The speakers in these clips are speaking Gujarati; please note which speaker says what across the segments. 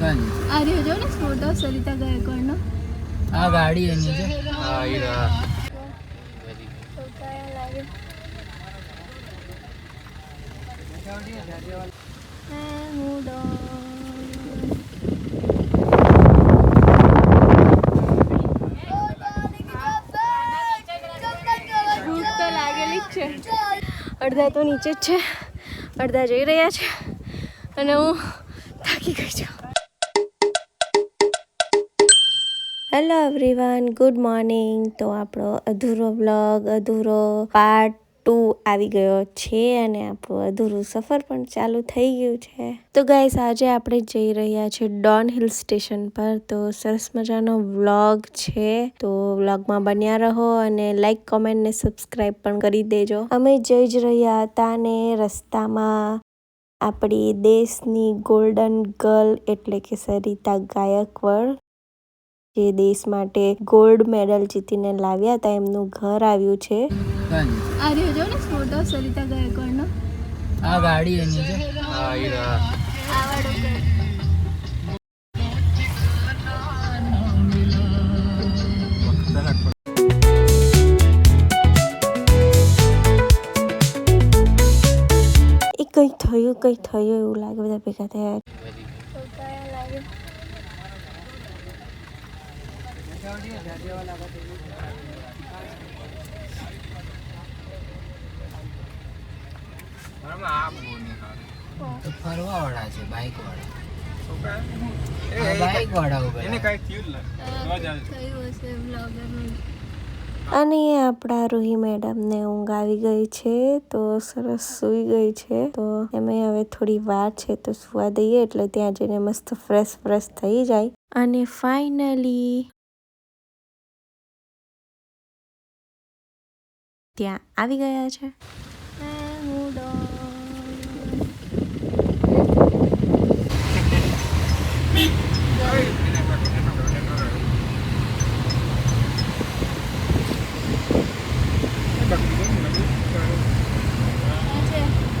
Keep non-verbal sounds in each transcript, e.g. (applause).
Speaker 1: આ રહ્યો જો ને ફોટો સરિતા ગાયકવાડનો.
Speaker 2: આ ગાડી એની છે.
Speaker 3: હા ઈ રહ્યા
Speaker 1: હે અડધા તો નીચે જ છે. અડધા જઈ રહ્યા છે. અને હું થાકી ગઈ છું. હેલો એવરીવન ગુડ મોર્નિંગ તો આપણો અધૂરો વ્લોગ અધૂરો પાર્ટ ટુ આવી ગયો છે અને આપણું અધૂરું સફર પણ ચાલુ થઈ ગયું છે. તો ગાઈસ આજે આપણે જઈ રહ્યા છે ડોન હિલ સ્ટેશન પર. તો સરસ મજાનો વ્લોગ છે. તો વ્લોગમાં બન્યા રહો અને લાઈક કોમેન્ટ ને સબસ્ક્રાઈબ પણ કરી દેજો. અમે જઈ જ રહ્યા હતા ને રસ્તામાં આપણી દેશની ગોલ્ડન ગર્લ એટલે કે સરિતા ગાયકવાડ. જે દેશ માટે ગોલ્ડ મેડલ જીતીને લાવ્યા હતા એમનું ઘર આવ્યું છે.
Speaker 2: કાંઈ
Speaker 1: આ રહ્યો જો ને ફોટો સરિતા ગાયકવાડનો.
Speaker 2: આ ગાડી એની છે.
Speaker 3: હા ઈ રહ્યા
Speaker 1: એ કંઈ થયું કંઈ થયું એવું લાગે બધા ભેગા થયા.
Speaker 2: ફરવા વાળા છે બાઇક વાળા બાઇક વાળા
Speaker 3: ઊભા થયું જ નહીં
Speaker 1: થયું હશે બ્લોગરનું
Speaker 4: અને આપણા રૂહી મેડમને ઊંઘ આવી ગઈ છે તો સરસ સૂઈ ગઈ છે. તો એમે હવે થોડી વાર છે તો સુવા દઈએ એટલે ત્યાં જઈને મસ્ત ફ્રેશ ફ્રેશ થઈ જાય. અને ફાઇનલી ત્યાં આવી ગયા છે?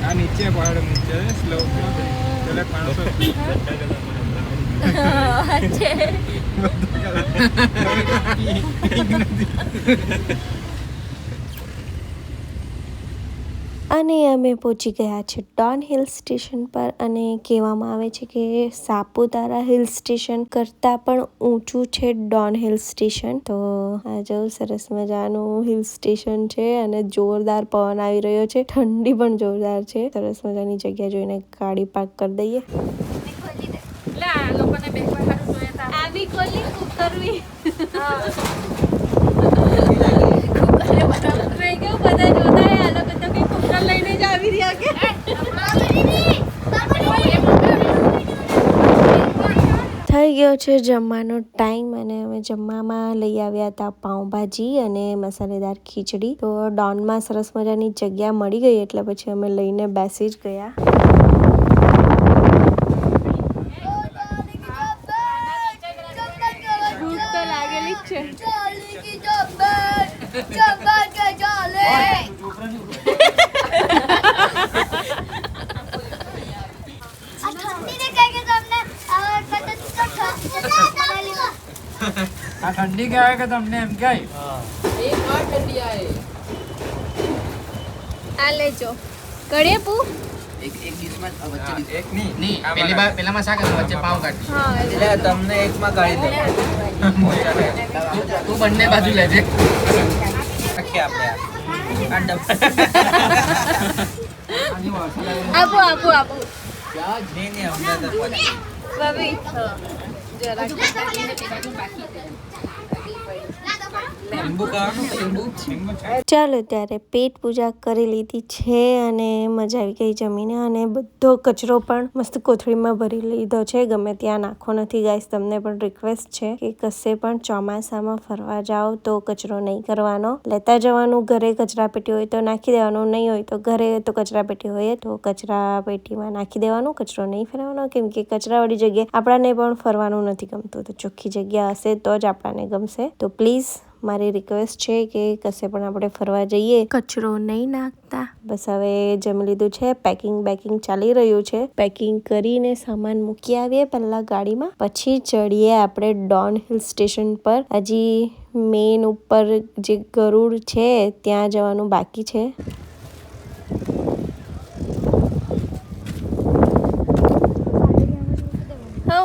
Speaker 3: આ નીચે પહાડ નીચે સ્લો ચલે પાંચસો
Speaker 4: અને અમે પહોંચી ગયા છે ડોન હિલ સ્ટેશન પર અને કહેવામાં આવે છે કે સાપુતારા હિલ સ્ટેશન કરતાં પણ ઊંચું છે ડોન હિલ સ્ટેશન. તો આ જો સરસ મજાનું હિલ સ્ટેશન છે અને જોરદાર પવન આવી રહ્યો છે. ઠંડી પણ જોરદાર છે. સરસ મજાની જગ્યા જોઈને ગાડી પાર્ક કરી દઈએ.
Speaker 1: આવી કોલી ઉતરવી. રહી બધા જોતા હોય આ લોકો તો કઈ કુકર લઈને જ આવી રહ્યા કે?
Speaker 4: થઈ ગયો છે જમવાનો ટાઈમ અને અમે જમવામાં લઈ આવ્યા હતા પાઉંભાજી અને મસાલેદાર ખીચડી. તો ડોનમાં સરસ મજાની જગ્યા મળી ગઈ એટલે પછી અમે લઈને બેસી જ ગયા
Speaker 1: ભૂખ તો લાગેલી જ છે
Speaker 2: આ ઠંડી ગયા કે તમને એમ કહેવાય?
Speaker 1: આ લેજો. કડીએ પુ
Speaker 2: એક એક ડીશમાં જ વચ્ચે
Speaker 3: એક નહીં.
Speaker 2: નહીં
Speaker 3: આમાં
Speaker 2: પેલી બા- શાક હતું, વચ્ચે પાઉં કાઢી.
Speaker 1: હા
Speaker 2: એટલે તમને એકમાં કાઢી દે. તું- તું બંને બાજુ લેજે. આખી આપણે આ. ડબ્બા.
Speaker 1: આપો આપો આપો.
Speaker 2: નહીં, નહીં, અમને
Speaker 1: ભાભી
Speaker 2: લીંબુ ખાવાનું કે લીંબુ
Speaker 3: લીંબુ છે
Speaker 4: ચાલો ત્યારે પેટ પૂજા કરી લીધી છે અને મજા આવી ગઈ જમીને અને બધો કચરો પણ મસ્ત કોથળીમાં ભરી લીધો છે. ગમે ત્યાં નાખો નથી ગાઈસ, તમને પણ રિક્વેસ્ટ છે કે કશે પણ ચોમાસામાં ફરવા જાઓ તો કચરો નહીં કરવાનો. લેતા જવાનું ઘરે કચરા પેટી હોય તો નાખી દેવાનું, નહીં હોય તો ઘરે તો કચરા પેટી હોય તો કચરા પેટીમાં નાખી દેવાનું, કચરો નહીં ફેરવાનો કેમ કે કચરાવાળી જગ્યાએ આપણાને પણ ફરવાનું નથી ગમતું. તો ચોખ્ખી જગ્યા હશે તો જ આપણાને ગમશે. તો પ્લીઝ
Speaker 1: મારી રિક્વેસ્ટ છે કે કશે પણ આપણે ફરવા જઈએ. કચરો નહીં નાખતા. બસ હવે જમી લીધું છે પેકિંગ બેકિંગ ચાલી રહ્યું છે. પેકિંગ કરીને સામાન મૂકી આવીએ પહેલાં ગાડીમાં. પછી ચડીએ આપણે ડોન હિલ સ્ટેશન પર. હજી મેન ઉપર જે ગરુડ છે ત્યાં જવાનું બાકી છે.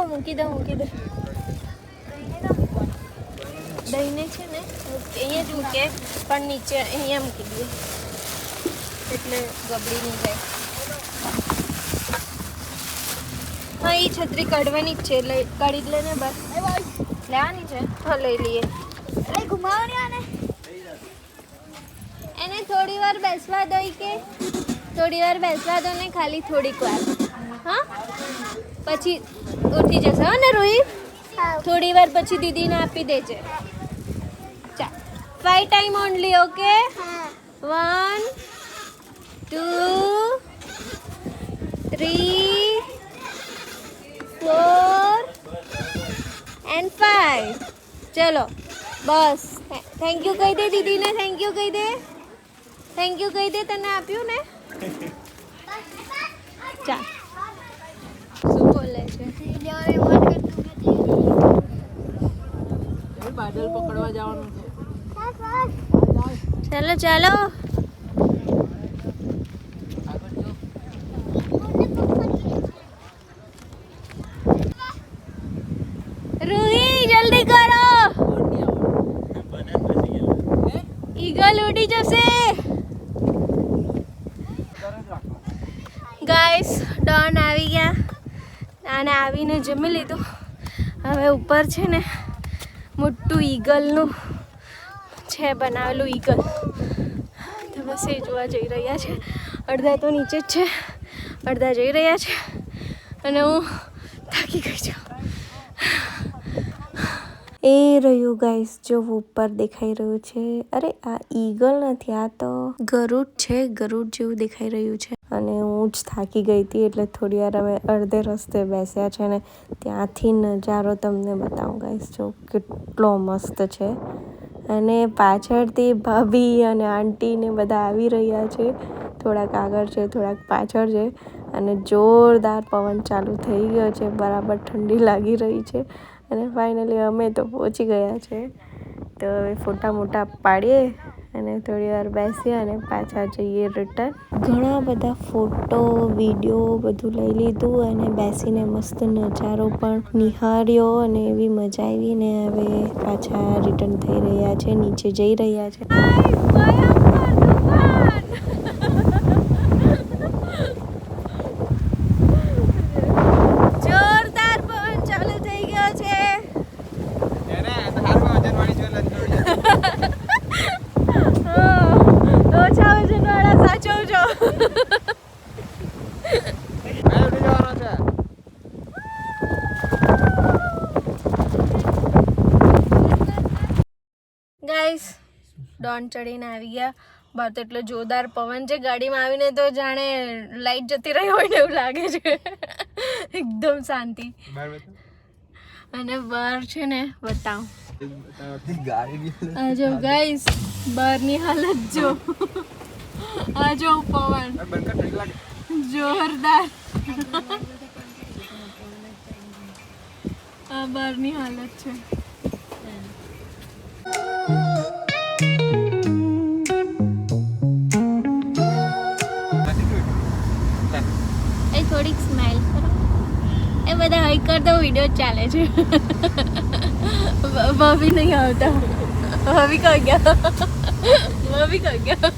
Speaker 1: મૂકી દઉં મૂકી દઉં. દહીંને છે ને અહીંયા જ મૂકે પણ નીચે અહીંયા મૂકી દઈએ એટલે ગબડી નહીં જાય હા એ છત્રી કાઢવાની જ છે એટલે કાઢી જ લઈને બસ. લેવાની છે. હા લઈ લઈએ. એને થોડી વાર બેસવા દો કે? થોડી વાર બેસવા દો ને ખાલી થોડીક વાર. હા? પછી ઉઠી જશે. હો ને રોહિત? થોડી વાર પછી દીદીને આપી દેજે. Five time only okay one two three four and five ચલો બસ થેન્ક યુ કહી દે દીદીને થેન્ક યુ કહી દે થેન્ક યુ કહી દે તને આપ્યું ને ચાલ શું બોલે છે
Speaker 2: બાદલ પકડવા જવાનું છે
Speaker 1: ચાલો ચાલો રૂહી જલ્દી કરો ઈગલ ઉડી જશે ગાઈસ ડોન આવી ગયા અને આવીને જમી લીધું હવે ઉપર છે ને મોટું ઈગલનું છે બનાવેલું ઈગલ. બસ એ જોવા જઈ રહ્યા છે. અડધા તો નીચે જ છે. અડધા જઈ રહ્યા છે. અને હું થાકી ગઈ છું. એ રહ્યું ગાઈસ જો ઉપર દેખાઈ રહ્યું છે. અરે, આ ઈગલ નથી, આ તો ગરુડ છે, ગરુડ જેવું દેખાઈ રહ્યું છે. અને હું જ થાકી ગઈ હતી, એટલે થોડી વાર અમે અડધે રસ્તે બેસ્યા છે ને ત્યાંથી નજારો તમને બતાવું ગાઈસ જો કેટલો મસ્ત છે. અને પાછળથી ભાભી અને આંટી ને બધા આવી રહ્યા છે. થોડાક આગળ છે, થોડાક પાછળ છે અને જોરદાર પવન ચાલુ થઈ ગયો છે. બરાબર ઠંડી લાગી રહી છે અને ફાઇનલી અમે તો પહોંચી ગયા છે. તો હવે ફોટા મોટા પાડીએ. અને થોડી વાર બેસી અને પાછા જઈએ રિટર્ન ઘણા બધા ફોટો વીડિયો બધું લઈ લીધું અને બેસીને મસ્ત નજારો પણ નિહાળ્યો અને એવી મજા આવીને હવે પાછા રિટર્ન થઈ રહ્યા છે, નીચે જઈ રહ્યા છે જોરદાર પવન ચાલુ થઈ ગયો છે
Speaker 3: એને તો હારમાં વજનવાળી જો લંગડોળી જતી.
Speaker 1: ઓછા વજન વાળા સાચવજો
Speaker 3: આ ઉડી જવાનો છે
Speaker 1: ગાઈસ ડોન ચડીને આવી ગયા. બહાર તો એટલો જોરદાર પવન છે. ગાડીમાં આવીને તો જાણે લાઈટ જતી રહી હોય ને એવું લાગે છે. એકદમ શાંતિ. અને બહાર છે ને બતાવ. જો ગાઈસ બહારની હાલત જો. આ જો પવન. જોરદાર. આ બહારની હાલત છે. વીડિયો ચાલે છે. ભાભી નહીં આવતા. ભાભી કહી ગયા? ભાભી કહી ગયા?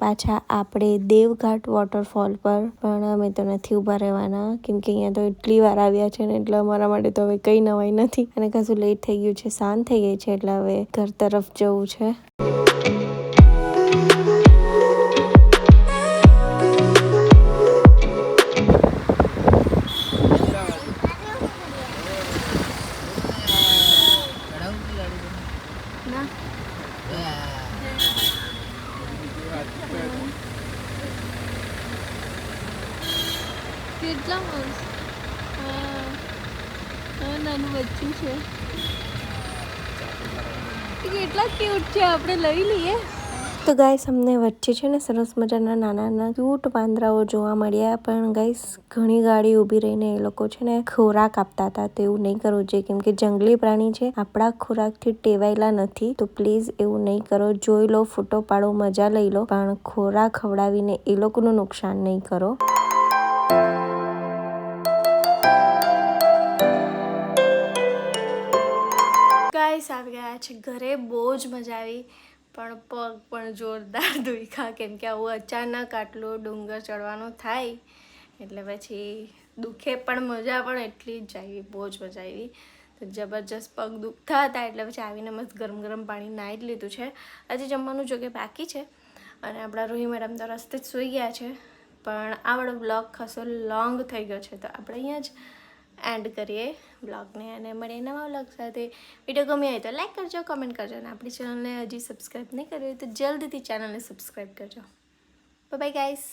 Speaker 1: પાછા આપણે દેવઘાટ વોટરફોલ પર પણ અમે તો નથી ઊભા રહેવાના. કેમ કે અહીંયા તો એટલી વાર આવ્યા છે ને, એટલે અમારા માટે તો હવે કંઈ નવાઈ નથી. અને કશું લેટ થઈ ગયું છે, શાંત થઈ ગઈ છે, એટલે હવે ઘર તરફ જવું છે. Yeah. કેટલા માણસ? હા. નાનું બચ્ચું છે. કેટલા ક્યુટ છે આપણે લઈ લઈએ.
Speaker 4: તો ગાઈસ, અમને વચ્ચે છે ને સરસ મજાના નાના નાના ક્યુટ પાંદરાઓ જોવા મળ્યા. પણ ગાઈસ, ઘણી ગાડી ઊભી રહીને એ લોકો છે ને ખોરાક આપતા હતા. તો એવું નહીં કરવું જોઈએ કેમ કે જંગલી પ્રાણી છે, આપણા ખોરાકથી ટેવાયેલા નથી. તો પ્લીઝ એવું નહીં કરો. જોઈ લો, ફોટો પાડો, મજા લઈ લો. પણ ખોરાક ખવડાવીને એ લોકોનું નુકસાન નહીં કરો.
Speaker 1: ગાઈસ, આવી ગયા છે. ઘરે બહુ જ મજા આવી. પણ પગ પણ જોરદાર (laughs) દુખ્યા. કેમ કે આવું અચાનક આટલો ડુંગર ચડવાનું થાય, એટલે પછી દુખે પણ મજા, પણ એટલી જ આવી, બહુ જ મજા આવી. તો જબરજસ્ત પગ દુખતા હતા, એટલે પછી આવીને મસ્ત ગરમ ગરમ પાણી નાહી જ લીધું છે. હજી જમવાનું જો કે બાકી છે અને આપણા રોહી મેડમ તો રસ્તે જ સૂઈ ગયા છે. પણ આ વાળો ખાસો લોંગ થઈ ગયો છે. તો આપણે અહીંયા જ એન્ડ કરીએ બ્લોગને. અને મળીએ નવા બ્લોગ સાથે. વીડિયો ગમ્યો હોય તો લાઈક કરજો, કમેન્ટ કરજો, અને આપણી ચેનલને હજી સબસ્ક્રાઈબ નહીં કરી હોય તો જલ્દીથી ચેનલને સબસ્ક્રાઈબ કરજો. Bye guys